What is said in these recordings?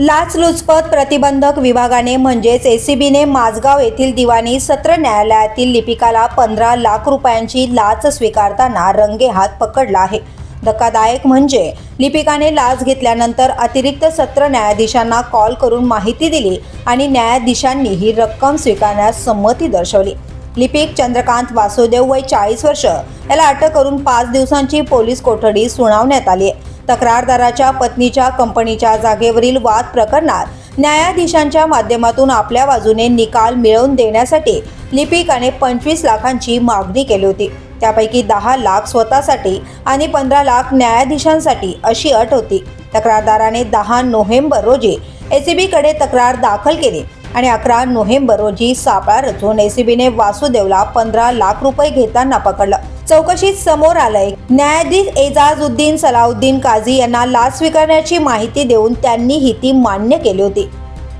लाचलुचपत प्रतिबंधक विभागाने म्हणजेच एसीबीने माझगाव येथील दिवाणी सत्र न्यायालयातील लिपिकाला पंधरा लाख रुपयांची लाच स्वीकारताना रंगेहात पकडला आहे. धक्कादायक म्हणजे लिपिकाने लाच घेतल्यानंतर अतिरिक्त सत्र न्यायाधीशांना कॉल करून माहिती दिली आणि न्यायाधीशांनी ही रक्कम स्वीकारण्यास संमती दर्शवली. लिपिक चंद्रकांत वासुदेव वय चाळीस वर्ष याला अटक करून पाच दिवसांची पोलीस कोठडी सुनावण्यात आली आहे. तक्रारदाराच्या पत्नीच्या कंपनीच्या जागेवरील वाद प्रकरणात न्यायाधीशांच्या माध्यमातून आपल्या बाजूने निकाल मिळवून देण्यासाठी लिपिकाने पंचवीस लाखांची मागणी केली होती. त्यापैकी दहा लाख स्वतःसाठी आणि पंधरा लाख न्यायाधीशांसाठी अशी अट होती. तक्रारदाराने दहा नोव्हेंबर रोजी एसीबीकडे तक्रार दाखल केली आणि अकरा नोव्हेंबर रोजी सापळा रचून एसीबीने वासुदेवला पंधरा लाख रुपये घेताना पकडलं. चौकशीत समोर आलंय. न्यायाधीश एजाजुद्दीन सलाउद्दीन काझी यांना लाच स्वीकारण्याची माहिती देऊन त्यांनी ही ती मान्य केली होती.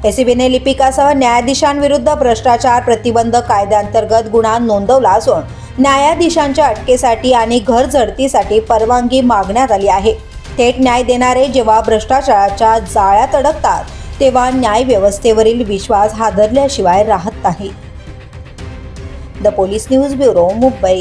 एसीबीने लिपिकासह न्यायाधीशांविरुद्ध भ्रष्टाचार प्रतिबंध कायद्याअंतर्गत गुन्हा नोंदवला असून न्यायाधीशांच्या अटकेसाठी आणि घर झडतीसाठी परवानगी मागण्यात आली आहे. थेट न्याय देणारे जेव्हा भ्रष्टाचाराच्या जाळ्यात अडकतात तेव्हा न्यायव्यवस्थेवरील विश्वास हादरल्याशिवाय राहत नाही. The police news bureau Mumbai.